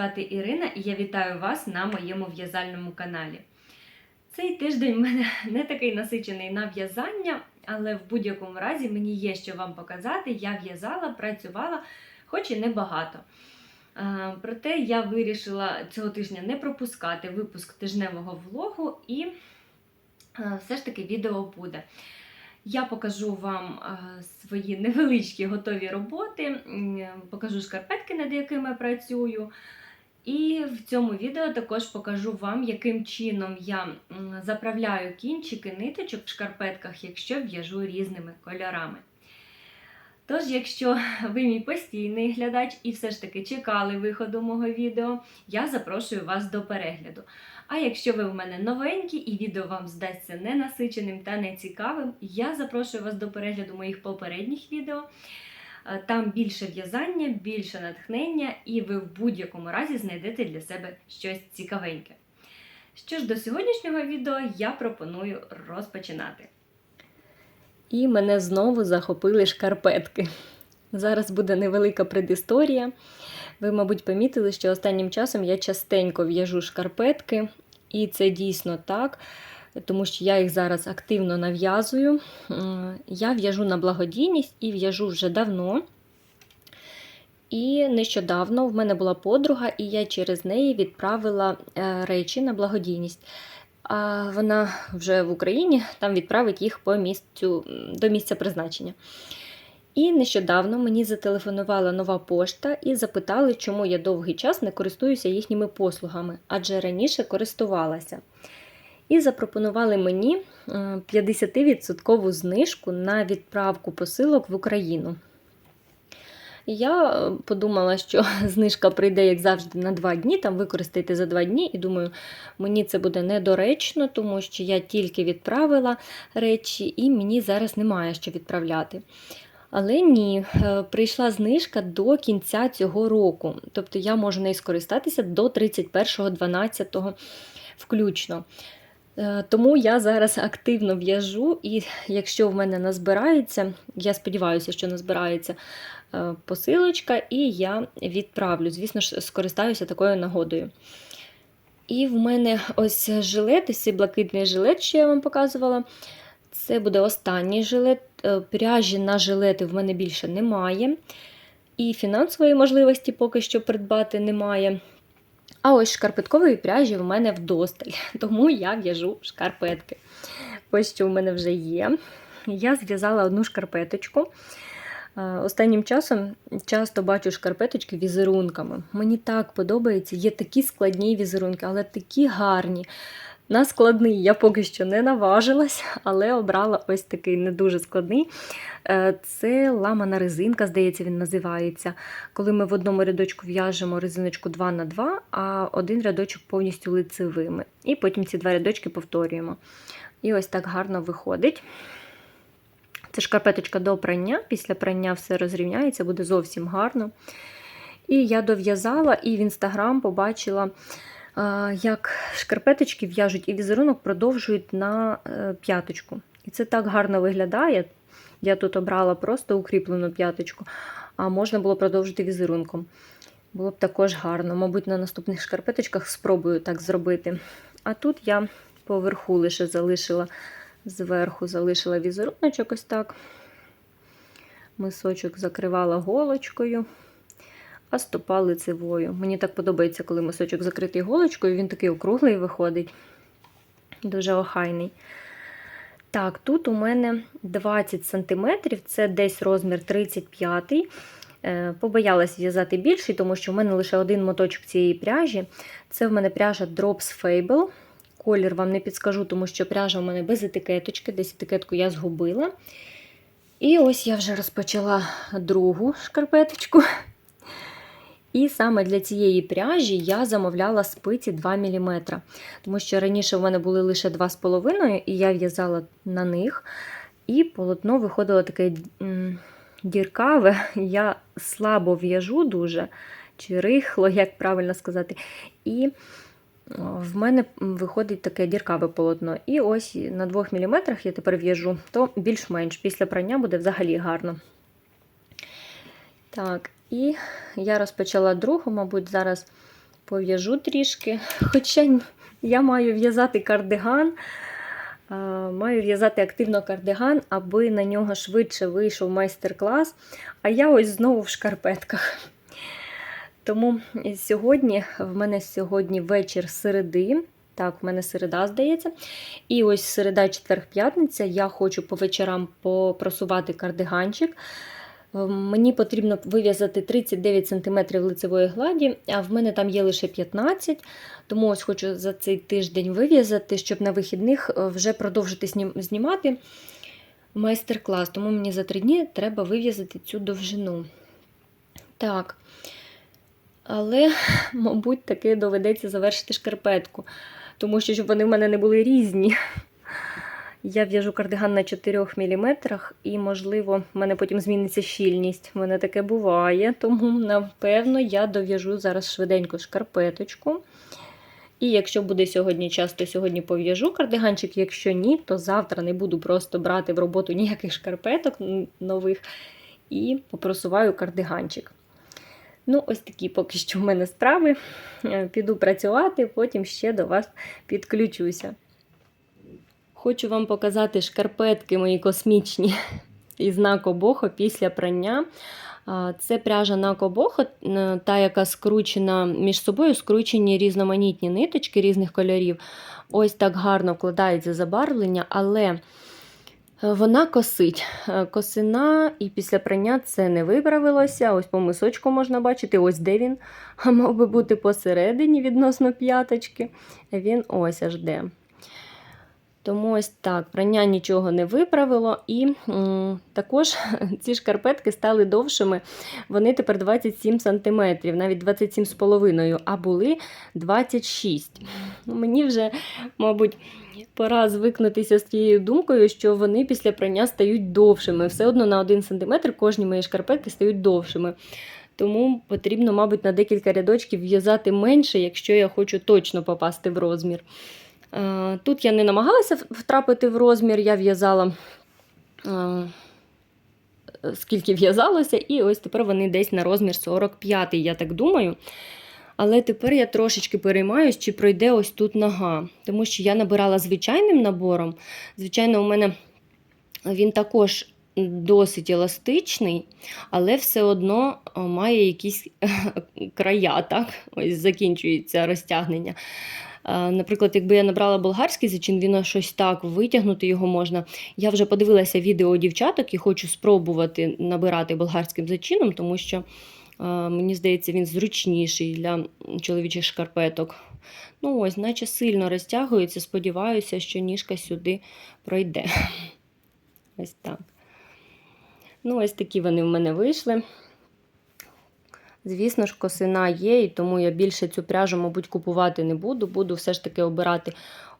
звати Ірина і я вітаю вас на моєму в'язальному каналі. Цей тиждень в мене не такий насичений на в'язання, але в будь-якому разі мені є що вам показати. Я в'язала, працювала, хоч і небагато. Е, Проте я вирішила цього тижня не пропускати випуск тижневого влогу і е, все ж таки відео буде. Я покажу вам е, свої невеличкі готові роботи, покажу шкарпетки, над якими працюю. І в цьому відео також покажу вам, яким чином я заправляю кінчики ниточок в шкарпетках, якщо в'яжу різними кольорами. Тож, якщо ви мій постійний глядач і все ж таки чекали виходу мого відео, я запрошую вас до перегляду. А якщо ви в мене новенькі і відео вам здасться ненасиченим та нецікавим, я запрошую вас до перегляду моїх попередніх відео. Е, Там більше в'язання, більше натхнення, і ви в будь-якому разі знайдете для себе щось цікавеньке. Що ж, до сьогоднішнього відео я пропоную розпочинати. І мене знову захопили шкарпетки. Зараз буде невелика предісторія. Ви, мабуть, помітили, що останнім часом я частенько в'яжу шкарпетки, і це дійсно так, тому що я їх зараз активно нав'язую. Я в'яжу на благодійність і в'яжу вже давно. І нещодавно в мене була подруга, і я через неї відправила е, речі на благодійність. А вона вже в Україні там відправить їх по місцю, до місця призначення. І нещодавно мені зателефонувала нова пошта і запитали, чому я довгий час не користуюся їхніми послугами, адже раніше користувалася. І запропонували мені е, 50% знижку на відправку посилок в Україну. Я е, подумала, що знижка прийде, як завжди, на 2 дні, там використайте за 2 дні, і думаю, мені це буде недоречно, тому що я тільки відправила речі, і мені зараз немає що відправляти. Але ні, е, прийшла знижка до кінця цього року. Тобто я можу нею скористатися до 31.12 включно. Е, Тому я зараз активно в'яжу, і якщо в мене назбирається, я сподіваюся, що назбирається е, посилочка, і я відправлю. Звісно ж, скористаюся такою нагодою. І в мене ось жилет, ось цей блакитний жилет, що я вам показувала. Це буде останній жилет. Е, Пряжі на жилети в мене більше немає. І фінансової можливості поки що придбати немає. А ось шкарпеткової пряжі в мене вдосталь, тому я в'яжу шкарпетки. Ось що в мене вже є. Я зв'язала одну шкарпеточку. Е, Останнім часом часто бачу шкарпеточки візерунками. Мені так подобається, є такі складні візерунки, але такі гарні. На складний я поки що не наважилась, але обрала ось такий не дуже складний. Е, Це ламана резинка, здається, він називається. Коли ми в одному рядочку в'яжемо резиночку 2 на 2, а один рядочок повністю лицевими. І потім ці два рядочки повторюємо. І ось так гарно виходить. Це шкарпеточка до прання. Після прання все розрівняється, буде зовсім гарно. І я дов'язала і в інстаграм побачила як шкарпеточки в'яжуть і візерунок продовжують на е, п'яточку. І це так гарно виглядає. Я тут обрала просто укріплену п'яточку, а можна було продовжити візерунком. Було б також гарно. Мабуть, на наступних шкарпеточках спробую так зробити. А тут я поверху лише залишила, зверху залишила візеруночок ось так. Мисочок закривала голочкою а стопа лицевою. Мені так подобається, коли мисочок закритий голочкою, він такий округлий виходить, дуже охайний. Так, тут у мене 20 см, це десь розмір 35 Е, Побоялась в'язати більший, тому що в мене лише один моточок цієї пряжі. Це в мене пряжа Drops Fable. Колір вам не підскажу, тому що пряжа у мене без етикеточки, десь етикетку я згубила. І ось я вже розпочала другу шкарпеточку. І саме для цієї пряжі я замовляла спиці 2 мм. Тому що раніше в мене були лише 2,5 і я в'язала на них. І полотно виходило таке діркаве. Я слабо в'яжу дуже, чи рихло, як правильно сказати. І в мене виходить таке діркаве полотно. І ось на 2 мм я тепер в'яжу, то більш-менш після прання буде взагалі гарно. Так, і я розпочала другу, мабуть, зараз пов'яжу трішки. Хоча я маю в'язати кардиган, маю в'язати активно кардиган, аби на нього швидше вийшов майстер-клас. А я ось знову в шкарпетках. Тому сьогодні, в мене сьогодні вечір середи. Так, в мене середа, здається. І ось середа, четвер, п'ятниця. Я хочу по вечорам попросувати кардиганчик. Е, Мені потрібно вив'язати 39 см лицевої гладі, а в мене там є лише 15 тому ось хочу за цей тиждень вив'язати, щоб на вихідних е, вже продовжити знімати майстер-клас. Тому мені за 3 дні треба вив'язати цю довжину. Так. Але, мабуть, таки доведеться завершити шкарпетку, тому що щоб вони в мене не були різні. Я в'яжу кардиган на 4 мм, і, можливо, в мене потім зміниться щільність. У мене таке буває, тому, напевно, я дов'яжу зараз швиденько шкарпеточку. І якщо буде сьогодні час, то сьогодні пов'яжу кардиганчик. Якщо ні, то завтра не буду просто брати в роботу ніяких шкарпеток нових і попросуваю кардиганчик. Ну, ось такі поки що в мене справи. Е, Піду працювати, потім ще до вас підключуся. Хочу вам показати шкарпетки мої космічні із Нако Бохо після прання. Це пряжа Нако Бохо, е, та, яка скручена між собою, скручені різноманітні ниточки різних кольорів. Ось так гарно вкладається забарвлення, але е, вона косить. Е, Косина, і після прання це не виправилося. Ось по мисочку можна бачити, ось де він А мав би бути посередині відносно п'яточки. Він ось аж де. Тому ось так, прання нічого не виправило. І м, також ці шкарпетки стали довшими. Вони тепер 27 см, навіть 27,5, а були 26. Ну, Мені вже, мабуть, пора звикнутися з тією думкою, що вони після прання стають довшими. Все одно на 1 см кожні мої шкарпетки стають довшими. Тому потрібно, мабуть, на декілька рядочків в'язати менше, якщо я хочу точно попасти в розмір. Е, Тут я не намагалася втрапити в розмір, я в'язала е, скільки в'язалося, і ось тепер вони десь на розмір 45, я так думаю. Але тепер я трошечки переймаюсь, чи пройде ось тут нога. Тому що я набирала звичайним набором. Звичайно, у мене він також досить еластичний, але все одно е, має якісь края, так? Ось закінчується розтягнення. Наприклад, якби я набрала болгарський зачин, він щось так витягнути його можна. Я вже подивилася відео дівчаток і хочу спробувати набирати болгарським зачином, тому що мені здається, він зручніший для чоловічих шкарпеток. Ну ось, наче сильно розтягується. Сподіваюся, що ніжка сюди пройде. Ось так. Ну, ось такі вони в мене вийшли. Звісно ж, косина є, і тому я більше цю пряжу, мабуть, купувати не буду. Буду все ж таки обирати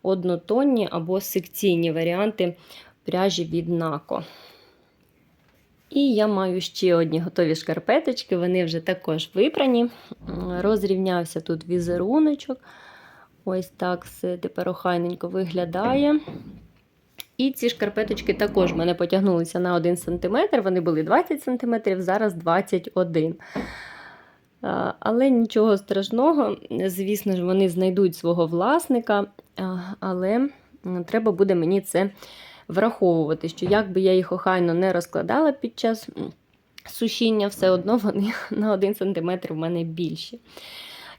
однотонні або секційні варіанти пряжі від Нако. І я маю ще одні готові шкарпеточки, вони вже також випрані. Розрівнявся тут візеруночок. Ось так все тепер охайненько виглядає. І ці шкарпеточки також мене потягнулися на 1 см. Вони були 20 см, зараз 21 А, Але нічого страшного, звісно ж, вони знайдуть свого власника, але треба буде мені це враховувати, що як би я їх охайно не розкладала під час сушіння, все одно вони на 1 см в мене більші.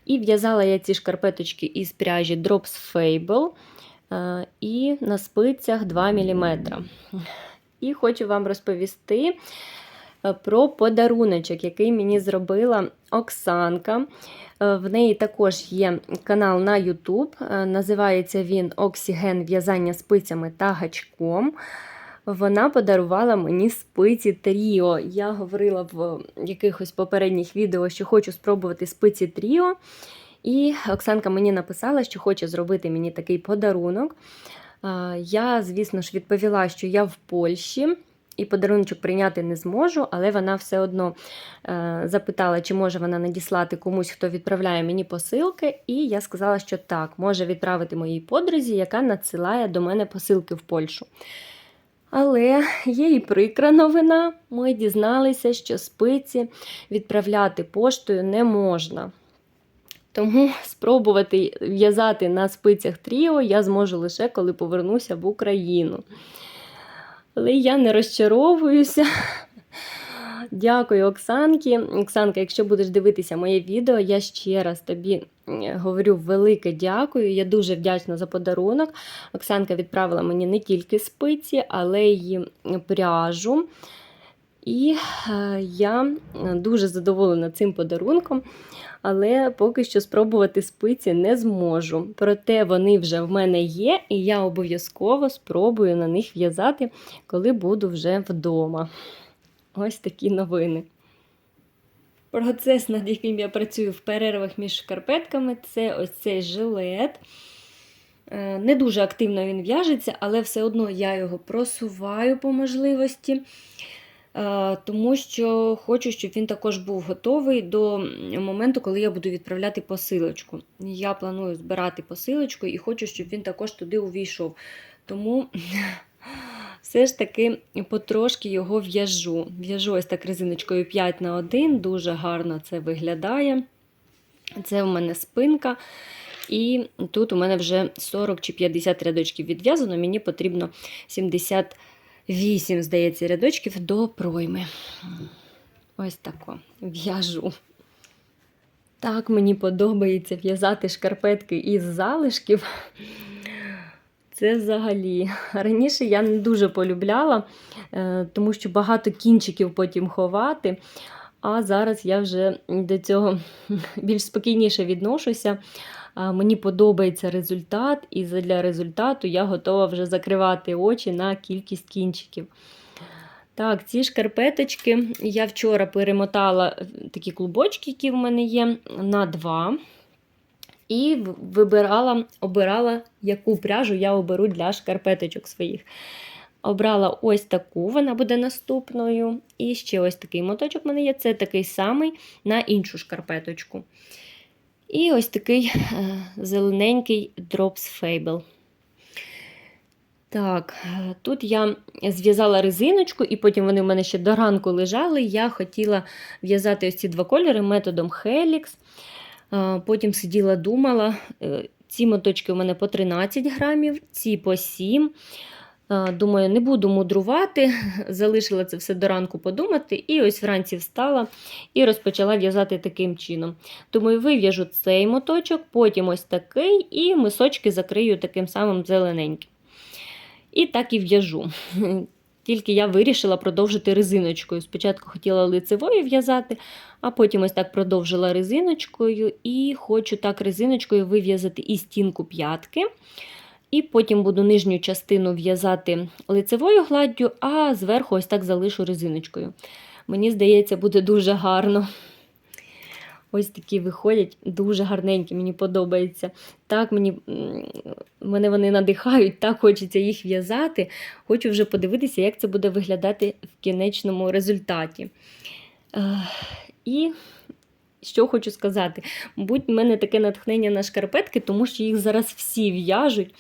І в'язала я ці шкарпеточки із пряжі Drops Fable і на спицях 2 мм. І хочу вам розповісти про подаруночок, який мені зробила Оксанка. Е, В неї також є канал на YouTube. е, Називається він Оксіген в'язання спицями та гачком. Вона подарувала мені спиці Тріо. Я говорила в якихось попередніх відео, що хочу спробувати спиці Тріо. І Оксанка мені написала, що хоче зробити мені такий подарунок. Я, звісно ж, відповіла, що я в Польщі і подарунок прийняти не зможу, але вона все одно е, запитала, чи може вона надіслати комусь, хто відправляє мені посилки. І я сказала, що так, може відправити моїй подрузі, яка надсилає до мене посилки в Польщу. Але є і прикра новина. Ми дізналися, що спиці відправляти поштою не можна. Тому спробувати в'язати на спицях тріо я зможу лише коли повернуся в Україну. Але я не розчаровуюся. Дякую, Оксанки. Оксанка, якщо будеш дивитися моє відео, я ще раз тобі говорю велике дякую. Я дуже вдячна за подарунок. Оксанка відправила мені не тільки спиці, але й пряжу. І е, я дуже задоволена цим подарунком, але поки що спробувати спиці не зможу. Проте вони вже в мене є, і я обов'язково спробую на них в'язати, коли буду вже вдома. Ось такі новини. Процес, над яким я працюю в перервах між шкарпетками, це ось цей жилет. Е, Не дуже активно він в'яжеться, але все одно я його просуваю по можливості, е, тому що хочу, щоб він також був готовий до моменту, коли я буду відправляти посилочку. Я планую збирати посилочку і хочу, щоб він також туди увійшов. Тому все ж таки потрошки його в'яжу. В'яжу ось так резиночкою 5 на 1, дуже гарно це виглядає. Це у мене спинка. І тут у мене вже 40 чи 50 рядочків відв'язано, мені потрібно 78, здається, рядочків до пройми. Ось тако в'яжу. Так, мені подобається в'язати шкарпетки із залишків. Це взагалі. Раніше я не дуже полюбляла, е, тому що багато кінчиків потім ховати. А зараз я вже до цього більш спокійніше відношуся. Мені подобається результат, і для результату я готова вже закривати очі на кількість кінчиків. Так, ці шкарпеточки я вчора перемотала е, такі клубочки, які в мене є, на два. І вибирала, обирала, яку пряжу я оберу для шкарпеточок своїх. Обрала ось таку, вона буде наступною. І ще ось такий моточок в мене є. Це такий самий на іншу шкарпеточку. І ось такий е, зелененький Drops Fable. Так, тут я зв'язала резиночку, і потім вони в мене ще до ранку лежали. Я хотіла в'язати ось ці два кольори методом Helix. Е, потім сиділа, думала. Е, ці моточки у мене по 13 грамів, ці по 7. Думаю, не буду мудрувати, залишила це все до ранку подумати, і ось вранці встала і розпочала в'язати таким чином. Думаю, вив'яжу цей моточок, потім ось такий, і мисочки закрию таким самим зелененьким. І так і в'яжу. Тільки я вирішила продовжити резиночкою. Спочатку хотіла лицевою в'язати, а потім ось так продовжила резиночкою, і хочу так резиночкою вив'язати і стінку п'ятки. І потім буду нижню частину в'язати лицевою гладдю, а зверху ось так залишу резиночкою. Мені здається, буде дуже гарно. Ось такі виходять, дуже гарненькі, мені подобається. Так, мені, мене вони надихають, так хочеться їх в'язати. Хочу вже подивитися, як це буде виглядати в кінечному результаті. І що хочу сказати, мабуть, в мене таке натхнення на шкарпетки, тому що їх зараз всі в'яжуть.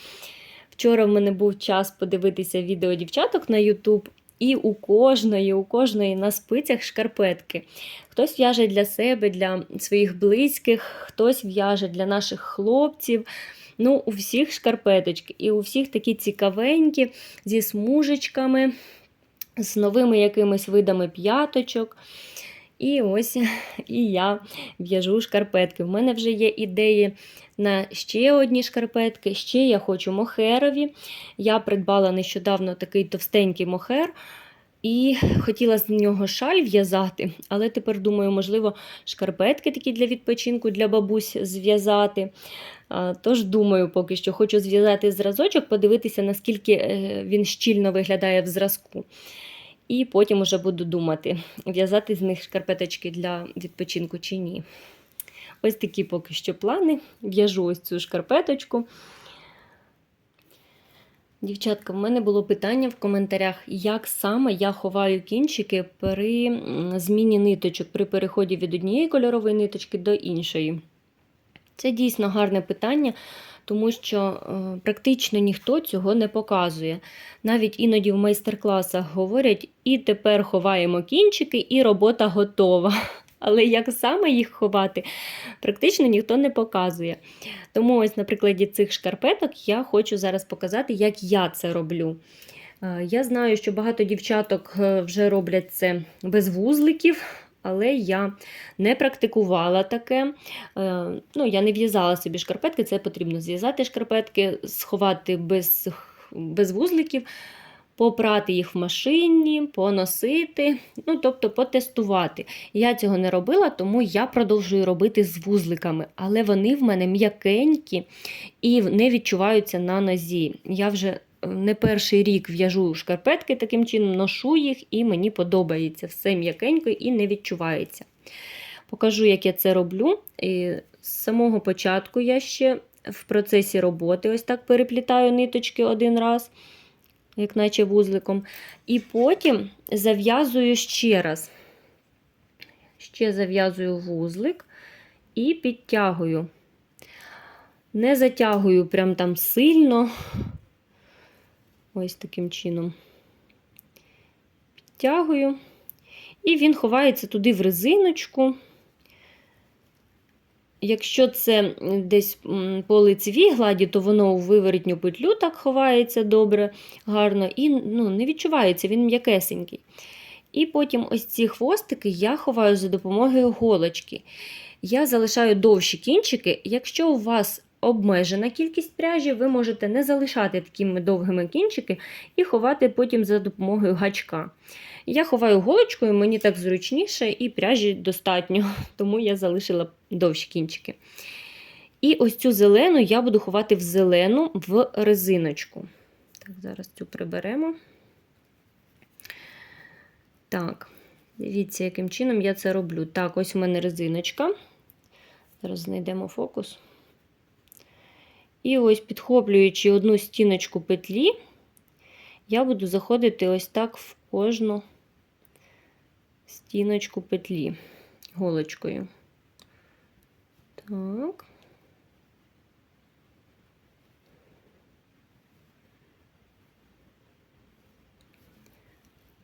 Вчора в мене був час подивитися відео дівчаток на YouTube, і у кожної, у кожної на спицях шкарпетки. Хтось в'яже для себе, для своїх близьких, хтось в'яже для наших хлопців. Ну, у всіх шкарпеточки. І у всіх такі цікавенькі, зі смужечками, з новими якимись видами п'яточок. І ось і я в'яжу шкарпетки. В мене вже є ідеї на ще одні шкарпетки. Ще я хочу мохерові. Я придбала нещодавно такий товстенький мохер. І хотіла з нього шаль в'язати, але тепер думаю, можливо, шкарпетки такі для відпочинку для бабусь зв'язати. Тож, думаю, поки що хочу зв'язати зразочок, подивитися, наскільки е, він щільно виглядає в зразку. І потім уже буду думати, в'язати з них шкарпеточки для відпочинку чи ні. Ось такі поки що плани. В'яжу ось цю шкарпеточку. Дівчатка, в мене було питання в коментарях, як саме я ховаю кінчики при зміні ниточок, при переході від однієї кольорової ниточки до іншої. Це дійсно гарне питання, тому що е, практично ніхто цього не показує. Навіть іноді в майстер-класах говорять, і тепер ховаємо кінчики, і робота готова. але як саме їх ховати, практично ніхто не показує. Тому ось на прикладі цих шкарпеток я хочу зараз показати, як я це роблю. Е, Я знаю, що багато дівчаток е, вже роблять це без вузликів, але я не практикувала таке. Е, Ну, я не в'язала собі шкарпетки, це потрібно зв'язати шкарпетки, сховати без, без вузликів, попрати їх в машині, поносити, ну, тобто потестувати. Я цього не робила, тому я продовжую робити з вузликами, але вони в мене м'якенькі і не відчуваються на нозі. Я вже не перший рік в'яжу шкарпетки таким чином, ношу їх, і мені подобається все м'якенько і не відчувається. Покажу, як я це роблю. І з самого початку я ще в процесі роботи ось так переплітаю ниточки один раз, як наче вузликом. І потім зав'язую ще раз. Ще зав'язую вузлик і підтягую. Не затягую прям там сильно. Ось таким чином. Підтягую. І він ховається туди в резиночку. Якщо це десь по лицевій гладі, то воно у виворітню петлю так ховається добре, гарно, і ну, не відчувається, він м'якесенький. І потім ось ці хвостики я ховаю за допомогою голочки. Я залишаю довші кінчики. Якщо у вас обмежена кількість пряжі, ви можете не залишати такими довгими кінчики і ховати потім за допомогою гачка. Я ховаю голочкою, мені так зручніше, і пряжі достатньо, тому я залишила довші кінчики. І ось цю зелену я буду ховати в зелену в резиночку. Так, Зараз цю приберемо. Так, дивіться, яким чином я це роблю. Так, ось у мене резиночка. Зараз знайдемо фокус. І ось, підхоплюючи одну стіночку петлі, я буду заходити ось так в кожну стіночку петлі голочкою. Так.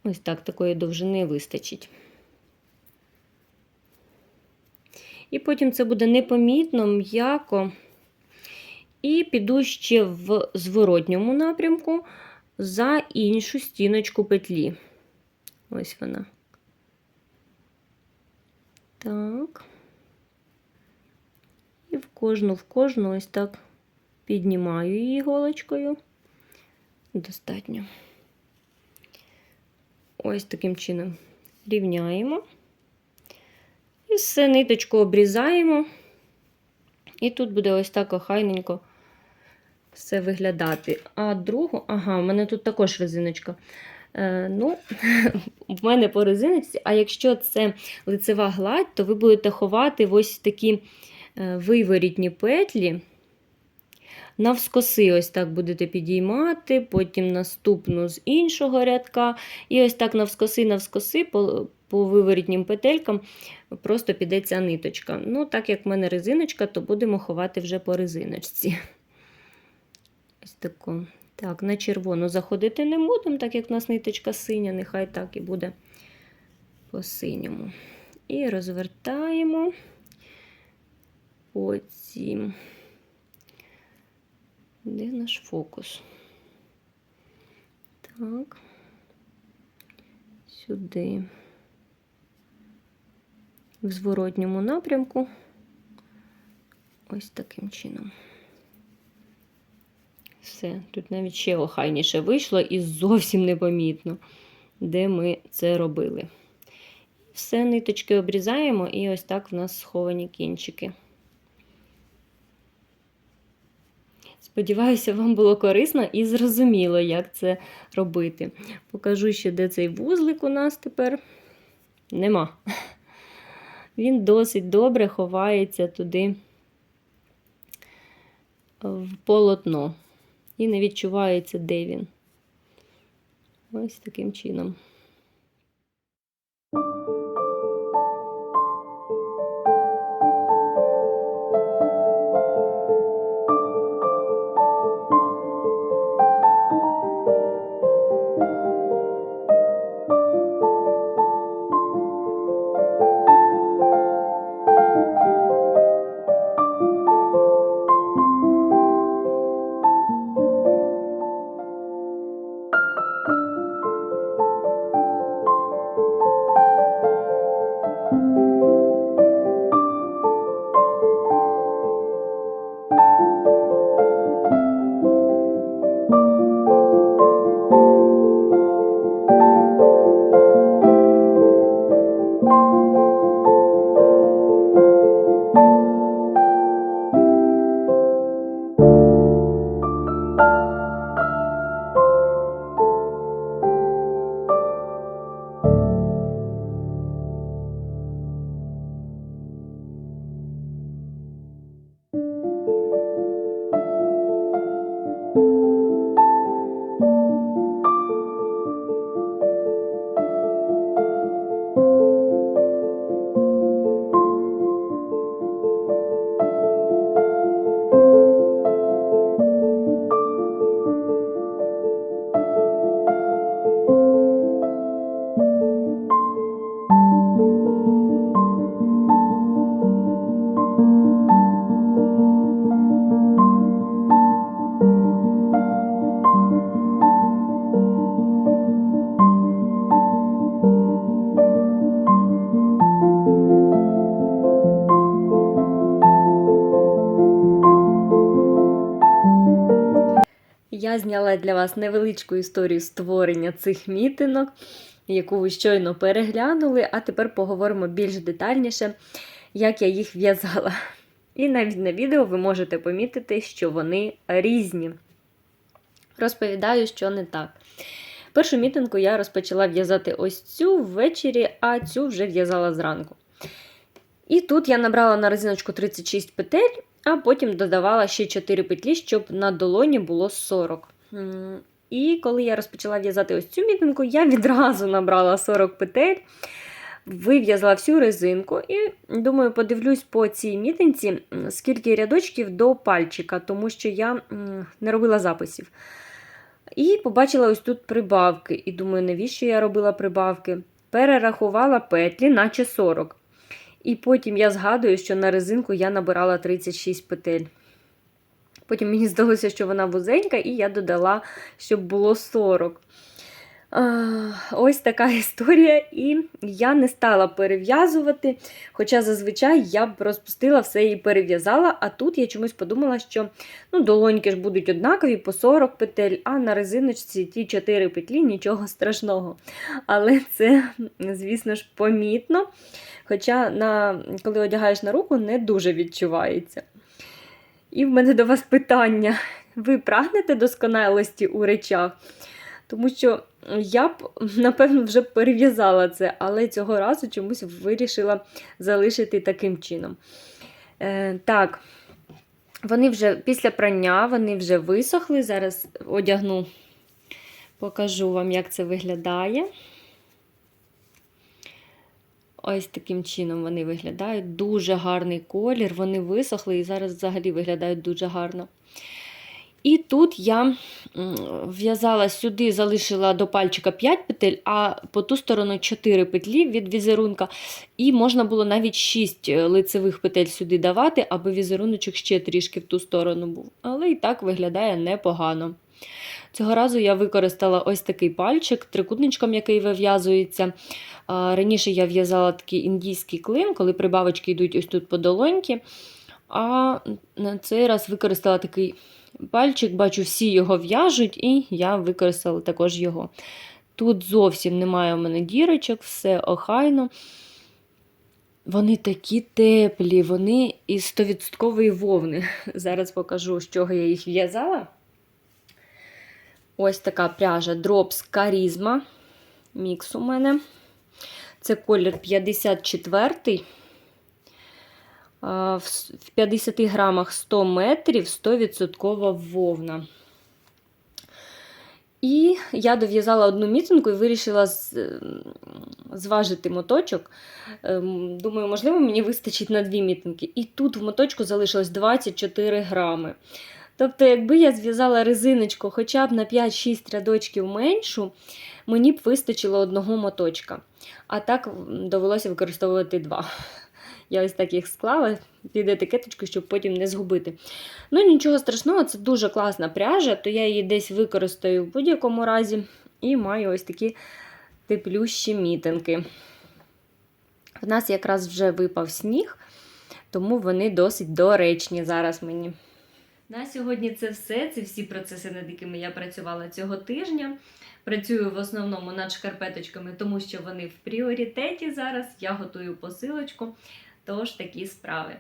Ось так такої довжини вистачить. І потім це буде непомітно, м'яко. І піду ще в зворотньому напрямку за іншу стіночку петлі. Ось вона. Так. І в кожну, в кожну ось так піднімаю її голочкою. Достатньо. Ось таким чином рівняємо. І все ниточку обрізаємо. І тут буде ось так охайненько все виглядати. А другу, ага, у мене тут також резиночка. Е, ну, В мене по резиночці, а якщо це лицева гладь, то ви будете ховати ось такі е, виворітні петлі. Навскоси, ось так будете підіймати, потім наступну з іншого рядка. І ось так навскоси, навскоси, по, по виворітнім петелькам просто піде ця ниточка. Ну, так як в мене резиночка, то будемо ховати вже по резиночці. Ось. Так, на червону заходити не будемо, так як в нас ниточка синя, нехай так і буде по синьому. І розвертаємо потім. Де наш фокус? Так, сюди, в зворотньому напрямку, ось таким чином. Все, тут навіть ще охайніше вийшло і зовсім непомітно, де ми це робили. Все, ниточки обрізаємо, і ось так в нас сховані кінчики. Сподіваюся, вам було корисно і зрозуміло, як це робити. Покажу ще, де цей вузлик у нас тепер нема. Він досить добре ховається туди в полотно. І не відчувається, де він. Ось таким чином. Для вас невеличку історію створення цих мітинок, яку ви щойно переглянули, а тепер поговоримо більш детальніше, як я їх в'язала. І навіть на відео ви можете помітити, що вони різні. Розповідаю, що не так. Першу мітинку я розпочала в'язати ось цю ввечері, а цю вже в'язала зранку. І тут я набрала на резиночку 36 петель, а потім додавала ще 4 петлі, щоб на долоні було 40. І коли я розпочала в'язати ось цю мітинку, я відразу набрала 40 петель, вив'язала всю резинку і думаю, подивлюсь по цій мітинці, скільки рядочків до пальчика, тому що я не робила записів. І побачила ось тут прибавки. І думаю, навіщо я робила прибавки? Перерахувала петлі, наче 40. І потім я згадую, що на резинку я набирала 36 петель. Потім мені здалося, що вона вузенька, і я додала, щоб було 40. Ось така історія, і я не стала перев'язувати. Хоча зазвичай я б розпустила все і перев'язала, а тут я чомусь подумала, що ну, долоньки ж будуть однакові по 40 петель, а на резиночці ті 4 петлі нічого страшного. Але це, звісно ж, помітно. Хоча, на, коли одягаєш на руку, не дуже відчувається. І в мене до вас питання: ви прагнете досконалості у речах? Тому що я б, напевно, вже перев'язала це, але цього разу чомусь вирішила залишити таким чином. Е, Так, вони вже після прання вони вже висохли. Зараз одягну, покажу вам, як це виглядає. Ось таким чином вони виглядають. Дуже гарний колір, вони висохли і зараз взагалі виглядають дуже гарно. І тут я в'язала сюди, залишила до пальчика 5 петель, а по ту сторону 4 петлі від візерунка. І можна було навіть 6 лицевих петель сюди давати, аби візеруночок ще трішки в ту сторону був. Але і так виглядає непогано. Цього разу я використала ось такий пальчик трикутничком, який вив'язується. Раніше я в'язала такий індійський клин, коли прибавочки йдуть ось тут по долоньки. А на цей раз використала такий пальчик, бачу, всі його в'яжуть, і я використала також його. Тут зовсім немає у мене дірочок, все охайно. Вони такі теплі, вони із 100% вовни. Зараз покажу, з чого я їх в'язала. Ось така пряжа Drops Charisma. Мікс у мене. Це колір 54 в 50 грамах 100 метрів 100% вовна. І я дов'язала одну мітинку і вирішила зважити моточок. Ем, думаю, можливо, мені вистачить на дві мітинки. І тут в моточку залишилось 24 грами. Тобто, якби я зв'язала резиночку хоча б на 5-6 рядочків меншу, мені б вистачило одного моточка. А так довелося використовувати два. Я ось так їх склала під етикеточку, щоб потім не згубити. Ну, нічого страшного, це дуже класна пряжа, то я її десь використаю в будь-якому разі. І маю ось такі теплющі мітинки. В нас якраз вже випав сніг, тому вони досить доречні зараз мені. На сьогодні це все. Це всі процеси, над якими я працювала цього тижня. Працюю в основному над шкарпеточками, тому що вони в пріоритеті зараз. Я готую посилочку. Тож такі справи.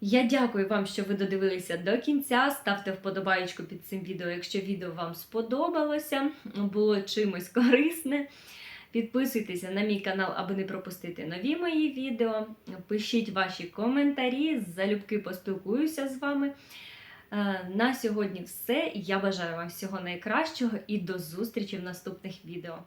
Я дякую вам, що ви додивилися до кінця. Ставте вподобайку під цим відео, якщо відео вам сподобалося, було чимось корисне. Підписуйтеся на мій канал, аби не пропустити нові мої відео. Пишіть ваші коментарі, залюбки поспілкуюся з вами. Е, на сьогодні все. Я бажаю вам всього найкращого і до зустрічі в наступних відео.